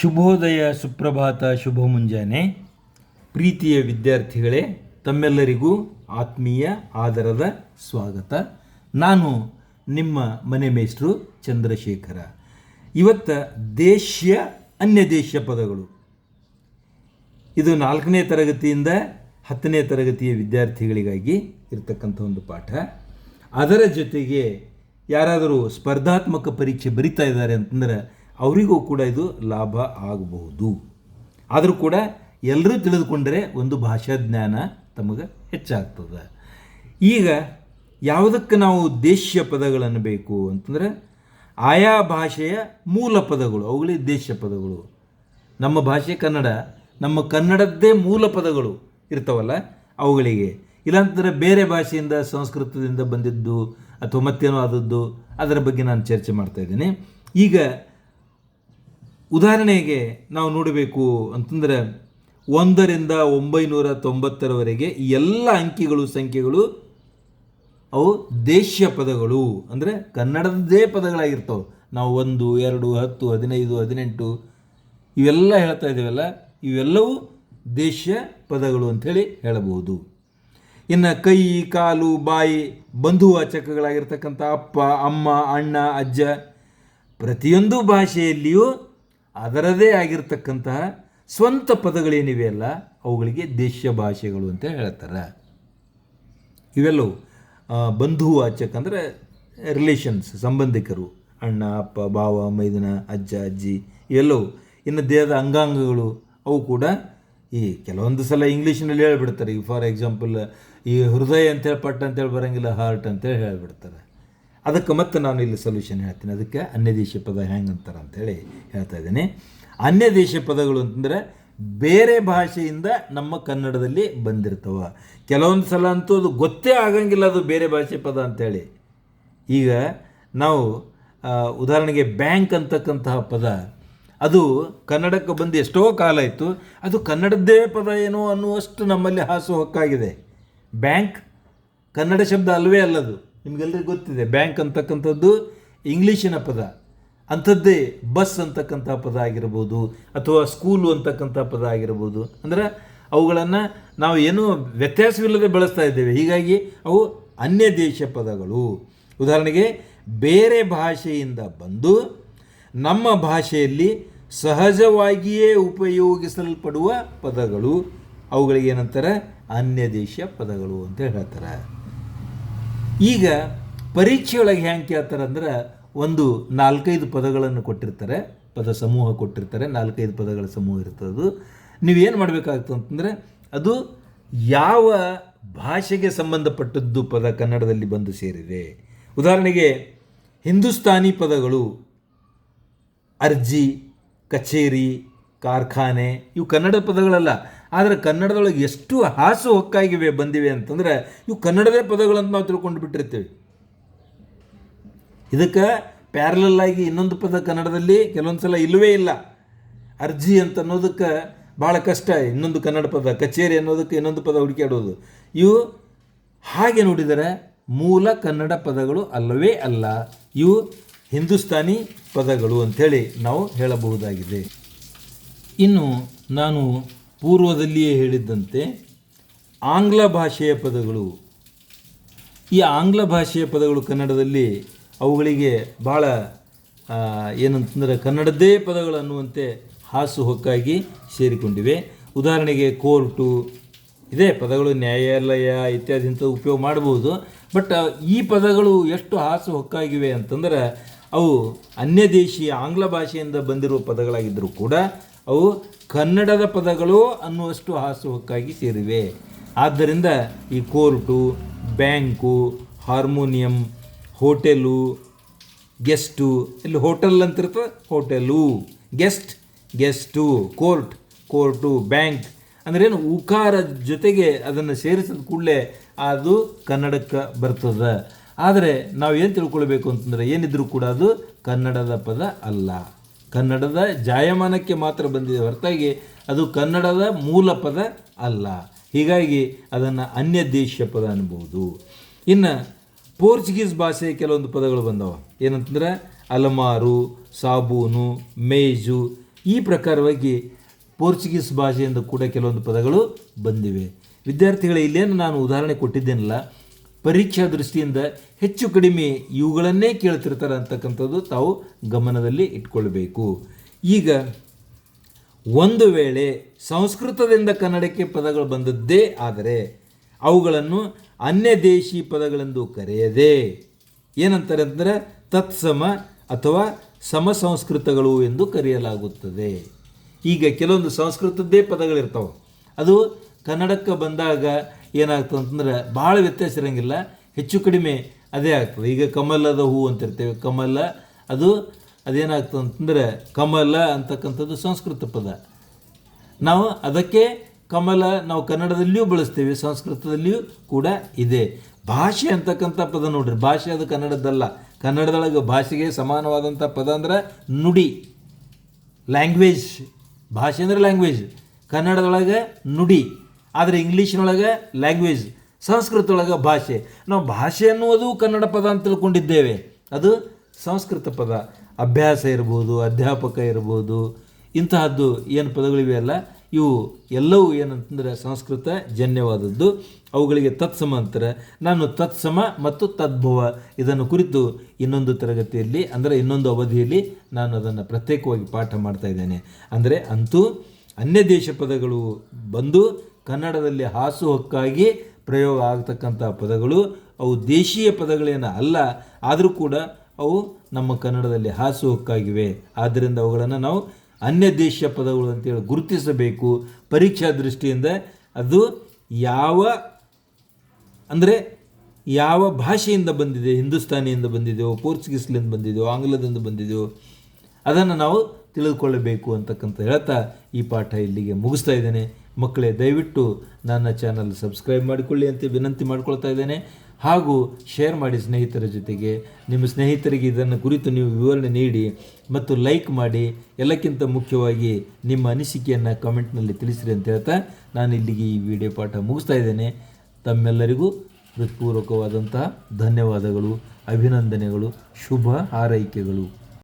ಶುಭೋದಯ ಸುಪ್ರಭಾತ, ಶುಭ ಮುಂಜಾನೆ. ಪ್ರೀತಿಯ ವಿದ್ಯಾರ್ಥಿಗಳೇ, ತಮ್ಮೆಲ್ಲರಿಗೂ ಆತ್ಮೀಯ ಆದರದ ಸ್ವಾಗತ. ನಾನು ನಿಮ್ಮ ಮನೆ ಮೇಷ್ಟ್ರು ಚಂದ್ರಶೇಖರ. ಇವತ್ತ ದೇಶ್ಯ, ಅನ್ಯ ದೇಶ ಪದಗಳು. ಇದು ನಾಲ್ಕನೇ ತರಗತಿಯಿಂದ ಹತ್ತನೇ ತರಗತಿಯ ವಿದ್ಯಾರ್ಥಿಗಳಿಗಾಗಿ ಇರತಕ್ಕಂಥ ಒಂದು ಪಾಠ. ಅದರ ಜೊತೆಗೆ ಯಾರಾದರೂ ಸ್ಪರ್ಧಾತ್ಮಕ ಪರೀಕ್ಷೆ ಬರಿತಾ ಇದ್ದಾರೆ ಅಂತಂದ್ರೆ ಅವರಿಗೂ ಕೂಡ ಇದು ಲಾಭ ಆಗಬಹುದು. ಆದರೂ ಕೂಡ ಎಲ್ಲರೂ ತಿಳಿದುಕೊಂಡರೆ ಒಂದು ಭಾಷಾ ಜ್ಞಾನ ತಮಗೆ ಹೆಚ್ಚಾಗ್ತದೆ. ಈಗ ಯಾವುದಕ್ಕೆ ನಾವು ದೇಶ್ಯ ಪದಗಳನ್ನು ಬೇಕು ಅಂತಂದ್ರೆ ಆಯಾ ಭಾಷೆಯ ಮೂಲ ಪದಗಳು, ಅವುಗಳೇ ದೇಶ್ಯ ಪದಗಳು. ನಮ್ಮ ಭಾಷೆ ಕನ್ನಡ, ನಮ್ಮ ಕನ್ನಡದ್ದೇ ಮೂಲ ಪದಗಳು ಇರ್ತಾವಲ್ಲ ಅವುಗಳಿಗೆ. ಇಲ್ಲಾಂತಂದರೆ ಬೇರೆ ಭಾಷೆಯಿಂದ, ಸಂಸ್ಕೃತದಿಂದ ಬಂದಿದ್ದು ಅಥವಾ ಮತ್ತೇನೋ ಆದದ್ದು, ಅದರ ಬಗ್ಗೆ ನಾನು ಚರ್ಚೆ ಮಾಡ್ತಾ ಇದ್ದೀನಿ. ಈಗ ಉದಾಹರಣೆಗೆ ನಾವು ನೋಡಬೇಕು ಅಂತಂದರೆ ಒಂದರಿಂದ ಒಂಬೈನೂರ ತೊಂಬತ್ತರವರೆಗೆ ಎಲ್ಲ ಅಂಕಿಗಳು, ಸಂಖ್ಯೆಗಳು ಅವು ದೇಶ್ಯ ಪದಗಳು. ಅಂದರೆ ಕನ್ನಡದ್ದೇ ಪದಗಳಾಗಿರ್ತವೆ. ನಾವು ಒಂದು, ಎರಡು, ಹತ್ತು, ಹದಿನೈದು, ಹದಿನೆಂಟು, ಇವೆಲ್ಲ ಹೇಳ್ತಾ ಇದ್ದೀವಲ್ಲ, ಇವೆಲ್ಲವೂ ದೇಶ್ಯ ಪದಗಳು ಅಂಥೇಳಿ ಹೇಳಬಹುದು. ಇನ್ನು ಕೈ, ಕಾಲು, ಬಾಯಿ ಬಂಧುವಾಚಕಗಳಾಗಿರ್ತಕ್ಕಂಥ ಅಪ್ಪ, ಅಮ್ಮ, ಅಣ್ಣ, ಅಜ್ಜ ಪ್ರತಿಯೊಂದು ಭಾಷೆಯಲ್ಲಿಯೂ ಅದರದೇ ಆಗಿರ್ತಕ್ಕಂತಹ ಸ್ವಂತ ಪದಗಳೇನಿವೆ ಅಲ್ಲ, ಅವುಗಳಿಗೆ ದೇಶ ಭಾಷೆಗಳು ಅಂತ ಹೇಳ್ತಾರೆ. ಇವೆಲ್ಲವು ಬಂಧು ಬಂಧುವಾಚಕ ಅಂದರೆ ರಿಲೇಷನ್ಸ್ ಸಂಬಂಧಿಕರು, ಅಣ್ಣ, ಅಪ್ಪ, ಭಾವ, ಮೈದನ, ಅಜ್ಜ, ಅಜ್ಜಿ, ಇವೆಲ್ಲವು, ಇನ್ನು ದೇಹದ ಅಂಗಾಂಗಗಳು, ಅವು ಕೂಡ ಈ ಕೆಲವೊಂದು ಸಲ ಇಂಗ್ಲೀಷ್ನಲ್ಲಿ ಹೇಳ್ಬಿಡ್ತಾರೆ. ಈಗ ಫಾರ್ ಎಕ್ಸಾಂಪಲ್ ಈ ಹೃದಯ ಅಂತೇಳಿ ಪಟ್ಟ ಅಂತೇಳಿ ಬರೋಂಗಿಲ್ಲ ಹಾರ್ಟ್ ಅಂತೇಳಿ ಹೇಳ್ಬಿಡ್ತಾರೆ. ಅದಕ್ಕೆ ಮತ್ತೆ ನಾನು ಇಲ್ಲಿ ಸೊಲ್ಯೂಷನ್ ಹೇಳ್ತೀನಿ. ಅದಕ್ಕೆ ಅನ್ಯ ದೇಶ ಪದ ಹೆಂಗೆ ಅಂತಾರೆ ಅಂತೇಳಿ ಹೇಳ್ತಾ ಇದ್ದೀನಿ. ಅನ್ಯ ದೇಶ ಪದಗಳು ಅಂತಂದರೆ ಬೇರೆ ಭಾಷೆಯಿಂದ ನಮ್ಮ ಕನ್ನಡದಲ್ಲಿ ಬಂದಿರ್ತವೆ. ಕೆಲವೊಂದು ಸಲ ಅಂತೂ ಅದು ಗೊತ್ತೇ ಆಗಂಗಿಲ್ಲ ಅದು ಬೇರೆ ಭಾಷೆ ಪದ ಅಂತೇಳಿ. ಈಗ ನಾವು ಉದಾಹರಣೆಗೆ ಬ್ಯಾಂಕ್ ಅಂತಕ್ಕಂತಹ ಪದ, ಅದು ಕನ್ನಡಕ್ಕೆ ಬಂದು ಎಷ್ಟೋ ಕಾಲ ಇತ್ತು ಅದು ಕನ್ನಡದ್ದೇ ಪದ ಏನೋ ಅನ್ನುವಷ್ಟು ನಮ್ಮಲ್ಲಿ ಹಾಸು ಹೊಕ್ಕಾಗಿದೆ. ಬ್ಯಾಂಕ್ ಕನ್ನಡ ಶಬ್ದ ಅಲ್ಲವೇ ಅಲ್ಲದು. ನಿಮಗೆಲ್ಲರಿಗೂ ಗೊತ್ತಿದೆ, ಬ್ಯಾಂಕ್ ಅಂತಕ್ಕಂಥದ್ದು ಇಂಗ್ಲೀಷಿನ ಪದ. ಅಂಥದ್ದೇ ಬಸ್ ಅಂತಕ್ಕಂಥ ಪದ ಆಗಿರ್ಬೋದು, ಅಥವಾ ಸ್ಕೂಲು ಅಂತಕ್ಕಂಥ ಪದ ಆಗಿರ್ಬೋದು. ಅಂದರೆ ಅವುಗಳನ್ನು ನಾವು ಏನೂ ವ್ಯತ್ಯಾಸವಿಲ್ಲದೆ ಬಳಸ್ತಾ ಇದ್ದೇವೆ. ಹೀಗಾಗಿ ಅವು ಅನ್ಯ ದೇಶ ಪದಗಳು. ಉದಾಹರಣೆಗೆ, ಬೇರೆ ಭಾಷೆಯಿಂದ ಬಂದು ನಮ್ಮ ಭಾಷೆಯಲ್ಲಿ ಸಹಜವಾಗಿಯೇ ಉಪಯೋಗಿಸಲ್ಪಡುವ ಪದಗಳು. ಅವುಗಳಿಗೆ ಏನಂತಾರೆ? ಅನ್ಯ ದೇಶ ಪದಗಳು ಅಂತ ಹೇಳ್ತಾರೆ. ಈಗ ಪರೀಕ್ಷೆಯೊಳಗೆ ಹೆಂಗೆ ಕೇಳ್ತಾರಂದ್ರೆ ಒಂದು ನಾಲ್ಕೈದು ಪದಗಳನ್ನು ಕೊಟ್ಟಿರ್ತಾರೆ, ಪದ ಸಮೂಹ ಕೊಟ್ಟಿರ್ತಾರೆ, ನಾಲ್ಕೈದು ಪದಗಳ ಸಮೂಹ ಇರ್ತದೆ. ನೀವೇನು ಮಾಡಬೇಕಾಗ್ತದೆ ಅಂತಂದರೆ ಅದು ಯಾವ ಭಾಷೆಗೆ ಸಂಬಂಧಪಟ್ಟದ್ದು ಪದ ಕನ್ನಡದಲ್ಲಿ ಬಂದು ಸೇರಿದೆ. ಉದಾಹರಣೆಗೆ ಹಿಂದೂಸ್ತಾನಿ ಪದಗಳು ಅರ್ಜಿ, ಕಚೇರಿ, ಕಾರ್ಖಾನೆ, ಇವು ಕನ್ನಡ ಪದಗಳಲ್ಲ. ಆದರೆ ಕನ್ನಡದೊಳಗೆ ಎಷ್ಟು ಹಾಸು ಹೊಕ್ಕಾಗಿವೆ ಬಂದಿವೆ ಅಂತಂದ್ರೆ ಇವು ಕನ್ನಡದೇ ಪದಗಳಂತ ನಾವು ತಿಳ್ಕೊಂಡು ಬಿಟ್ಟಿರ್ತೇವೆ. ಇದಕ್ಕೆ ಪ್ಯಾರಲಲ್ ಆಗಿ ಇನ್ನೊಂದು ಪದ ಕನ್ನಡದಲ್ಲಿ ಕೆಲವೊಂದು ಸಲ ಇಲ್ಲವೇ ಇಲ್ಲ. ಅರ್ಜಿ ಅಂತ ಅನ್ನೋದಕ್ಕೆ ಭಾಳ ಕಷ್ಟ. ಇನ್ನೊಂದು ಕನ್ನಡ ಪದ, ಕಚೇರಿ ಅನ್ನೋದಕ್ಕೆ ಇನ್ನೊಂದು ಪದ ಹುಡುಕಾಡೋದು ಇವು ಹಾಗೆ ನೋಡಿದರೆ ಮೂಲ ಕನ್ನಡ ಪದಗಳು ಅಲ್ಲವೇ ಅಲ್ಲ. ಇವು ಹಿಂದೂಸ್ತಾನಿ ಪದಗಳು ಅಂಥೇಳಿ ನಾವು ಹೇಳಬಹುದಾಗಿದೆ. ಇನ್ನು ನಾನು ಪೂರ್ವದಲ್ಲಿಯೇ ಹೇಳಿದ್ದಂತೆ ಆಂಗ್ಲ ಭಾಷೆಯ ಪದಗಳು, ಈ ಆಂಗ್ಲ ಭಾಷೆಯ ಪದಗಳು ಕನ್ನಡದಲ್ಲಿ ಅವುಗಳಿಗೆ ಭಾಳ ಏನಂತಂದರೆ ಕನ್ನಡದ್ದೇ ಪದಗಳು ಅನ್ನುವಂತೆ ಹಾಸು ಹೊಕ್ಕಾಗಿ ಸೇರಿಕೊಂಡಿವೆ. ಉದಾಹರಣೆಗೆ ಕೋರ್ಟು, ಇದೇ ಪದಗಳು ನ್ಯಾಯಾಲಯ ಇತ್ಯಾದಿ ಅಂತ ಉಪಯೋಗ ಮಾಡಬಹುದು. ಬಟ್ ಈ ಪದಗಳು ಎಷ್ಟು ಹಾಸು ಹೊಕ್ಕಾಗಿವೆ ಅಂತಂದ್ರೆ ಅವು ಅನ್ಯ ದೇಶೀಯ ಆಂಗ್ಲ ಭಾಷೆಯಿಂದ ಬಂದಿರುವ ಪದಗಳಾಗಿದ್ದರೂ ಕೂಡ ಅವು ಕನ್ನಡದ ಪದಗಳು ಅನ್ನುವಷ್ಟು ಹಾಸುಹಕ್ಕಾಗಿ ಸೇರಿವೆ. ಆದ್ದರಿಂದ ಈ court, bank, harmonium, hotel, guest, ಇಲ್ಲಿ hotel ಅಂತಿರ್ತದೆ hotel. Guest, guest. Court, court, bank. ಅಂದ್ರೇನು ಉಕಾರ ಜೊತೆಗೆ ಅದನ್ನು ಸೇರಿಸಿದ ಕೂಡಲೇ ಅದು ಕನ್ನಡಕ್ಕೆ ಬರ್ತದೆ. ಆದರೆ ನಾವು ಏನು ತಿಳ್ಕೊಳ್ಬೇಕು ಅಂತಂದರೆ ಏನಿದ್ರೂ ಕೂಡ ಅದು ಕನ್ನಡದ ಪದ ಅಲ್ಲ. ಕನ್ನಡದ ಜಾಯಮಾನಕ್ಕೆ ಮಾತ್ರ ಬಂದಿದೆ. ಹೊರತಾಗಿ ಅದು ಕನ್ನಡದ ಮೂಲ ಪದ ಅಲ್ಲ. ಹೀಗಾಗಿ ಅದನ್ನು ಅನ್ಯ ದೇಶೀಯ ಪದ ಅನ್ಬೋದು ಇನ್ನು ಪೋರ್ಚುಗೀಸ್ ಭಾಷೆಯ ಕೆಲವೊಂದು ಪದಗಳು ಬಂದವ. ಏನಂತಂದ್ರೆ ಅಲಮಾರು, ಸಾಬೂನು, ಮೇಜು ಈ ಪ್ರಕಾರವಾಗಿ ಪೋರ್ಚುಗೀಸ್ ಭಾಷೆಯಿಂದ ಕೂಡ ಕೆಲವೊಂದು ಪದಗಳು ಬಂದಿವೆ. ವಿದ್ಯಾರ್ಥಿಗಳ, ಇಲ್ಲೇನು ನಾನು ಉದಾಹರಣೆ ಕೊಟ್ಟಿದ್ದೇನಲ್ಲ ಪರೀಕ್ಷಾ ದೃಷ್ಟಿಯಿಂದ ಹೆಚ್ಚು ಕಡಿಮೆ ಇವುಗಳನ್ನೇ ಕೇಳ್ತಿರ್ತಾರೆ ಅಂತಕ್ಕಂಥದ್ದು ತಾವು ಗಮನದಲ್ಲಿ ಇಟ್ಕೊಳ್ಬೇಕು. ಈಗ ಒಂದು ವೇಳೆ ಸಂಸ್ಕೃತದಿಂದ ಕನ್ನಡಕ್ಕೆ ಪದಗಳು ಬಂದದ್ದೇ ಆದರೆ ಅವುಗಳನ್ನು ಅನ್ಯ ದೇಶಿ ಪದಗಳೆಂದು ಕರೆಯದೆ. ಏನಂತಾರೆ ಅಂದರೆ ತತ್ಸಮ ಅಥವಾ ಸಮ ಸಂಸ್ಕೃತಗಳು ಎಂದು ಕರೆಯಲಾಗುತ್ತದೆ. ಈಗ ಕೆಲವೊಂದು ಸಂಸ್ಕೃತದ್ದೇ ಪದಗಳಿರ್ತಾವೆ. ಅದು ಕನ್ನಡಕ್ಕೆ ಬಂದಾಗ ಏನಾಗ್ತದೆ ಅಂತಂದ್ರೆ ಭಾಳ ವ್ಯತ್ಯಾಸ ಇರೋಂಗಿಲ್ಲ, ಹೆಚ್ಚು ಕಡಿಮೆ ಅದೇ ಆಗ್ತದೆ. ಈಗ ಕಮಲದ ಹೂ ಅಂತಿರ್ತೇವೆ, ಕಮಲ, ಅದು ಅದೇನಾಗ್ತದೆ ಅಂತಂದ್ರೆ ಕಮಲ ಅಂತಕ್ಕಂಥದ್ದು ಸಂಸ್ಕೃತ ಪದ. ನಾವು ಅದಕ್ಕೆ ಕಮಲ ನಾವು ಕನ್ನಡದಲ್ಲಿಯೂ ಬಳಸ್ತೀವಿ, ಸಂಸ್ಕೃತದಲ್ಲಿಯೂ ಕೂಡ ಇದೆ. ಭಾಷೆ ಅಂತಕ್ಕಂಥ ಪದ ನೋಡ್ರಿ, ಭಾಷೆ ಅದು ಕನ್ನಡದಲ್ಲ ಕನ್ನಡದೊಳಗೆ ಭಾಷೆಗೆ ಸಮಾನವಾದಂಥ ಪದ ಅಂದ್ರೆ ನುಡಿ, ಲ್ಯಾಂಗ್ವೇಜ್. ಭಾಷೆ ಅಂದರೆ ಲ್ಯಾಂಗ್ವೇಜ್. ಕನ್ನಡದೊಳಗೆ ನುಡಿ. ಆದರೆ ಇಂಗ್ಲೀಷ್ನೊಳಗೆ ಲ್ಯಾಂಗ್ವೇಜ್ ಸಂಸ್ಕೃತ ಒಳಗೆ ಭಾಷೆ. ನಾವು ಭಾಷೆ ಅನ್ನುವುದು ಕನ್ನಡ ಪದ ಅಂತ ತಿಳ್ಕೊಂಡಿದ್ದೇವೆ. ಅದು ಸಂಸ್ಕೃತ ಪದ. ಅಭ್ಯಾಸ ಇರ್ಬೋದು, ಅಧ್ಯಾಪಕ ಇರ್ಬೋದು, ಇಂತಹದ್ದು ಏನು ಪದಗಳಿವೆಯಲ್ಲ ಇವು ಎಲ್ಲವೂ ಏನಂತಂದರೆ ಸಂಸ್ಕೃತ ಜನ್ಯವಾದದ್ದು. ಅವುಗಳಿಗೆ ತತ್ಸಮ ಅಂತಾರೆ. ನಾನು ತತ್ಸಮ ಮತ್ತು ತದ್ಭವ ಇದನ್ನು ಕುರಿತು ಇನ್ನೊಂದು ತರಗತಿಯಲ್ಲಿ, ಅಂದರೆ ಇನ್ನೊಂದು ಅವಧಿಯಲ್ಲಿ ನಾನು ಅದನ್ನು ಪ್ರತ್ಯೇಕವಾಗಿ ಪಾಠ ಮಾಡ್ತಾ ಇದ್ದೇನೆ. ಅಂದರೆ ಅಂತೂ ಅನ್ಯ ದೇಶ ಪದಗಳು ಬಂದು ಕನ್ನಡದಲ್ಲಿ ಹಾಸುಹೊಕ್ಕಾಗಿ ಪ್ರಯೋಗ ಆಗ್ತಕ್ಕಂಥ ಪದಗಳು, ಅವು ದೇಶೀಯ ಪದಗಳೇನು ಅಲ್ಲ, ಆದರೂ ಕೂಡ ಅವು ನಮ್ಮ ಕನ್ನಡದಲ್ಲಿ ಹಾಸುಹೊಕ್ಕಾಗಿವೆ ಆದ್ದರಿಂದ ಅವುಗಳನ್ನು ನಾವು ಅನ್ಯ ದೇಶ ಪದಗಳು ಅಂತೇಳಿ ಗುರುತಿಸಬೇಕು. ಪರೀಕ್ಷಾ ದೃಷ್ಟಿಯಿಂದ ಅದು ಯಾವ, ಅಂದರೆ ಯಾವ ಭಾಷೆಯಿಂದ ಬಂದಿದೆ, ಹಿಂದೂಸ್ತಾನಿಯಿಂದ ಬಂದಿದೆಯೋ, ಪೋರ್ಚುಗೀಸ್ಲಿಂದ ಬಂದಿದೆಯೋ, ಆಂಗ್ಲದಿಂದ ಬಂದಿದೆಯೋ, ಅದನ್ನು ನಾವು ತಿಳಿದುಕೊಳ್ಳಬೇಕು ಅಂತಕ್ಕಂಥ ಹೇಳ್ತಾ ಈ ಪಾಠ ಇಲ್ಲಿಗೆ ಮುಗಿಸ್ತಾ ಇದ್ದೇನೆ. ಮಕ್ಕಳೇ, ದಯವಿಟ್ಟು ನನ್ನ ಚಾನಲ್ ಸಬ್ಸ್ಕ್ರೈಬ್ ಮಾಡಿಕೊಳ್ಳಿ ಅಂತ ವಿನಂತಿ ಮಾಡ್ಕೊಳ್ತಾ ಇದ್ದೇನೆ. ಹಾಗೂ ಶೇರ್ ಮಾಡಿ ಸ್ನೇಹಿತರ ಜೊತೆಗೆ. ನಿಮ್ಮ ಸ್ನೇಹಿತರಿಗೆ ಇದನ್ನು ಕುರಿತು ನೀವು ವಿವರಣೆ ನೀಡಿ ಮತ್ತು ಲೈಕ್ ಮಾಡಿ. ಎಲ್ಲಕ್ಕಿಂತ ಮುಖ್ಯವಾಗಿ ನಿಮ್ಮ ಅನಿಸಿಕೆಯನ್ನು ಕಮೆಂಟ್ನಲ್ಲಿ ತಿಳಿಸಿರಿ ಅಂತ ಹೇಳ್ತಾ ನಾನು ಇಲ್ಲಿಗೆ ಈ ವಿಡಿಯೋ ಪಾಠ ಮುಗಿಸ್ತಾ ಇದ್ದೇನೆ. ತಮ್ಮೆಲ್ಲರಿಗೂ ಹೃತ್ಪೂರ್ವಕವಾದಂತಹ ಧನ್ಯವಾದಗಳು, ಅಭಿನಂದನೆಗಳು, ಶುಭ ಹಾರೈಕೆಗಳು.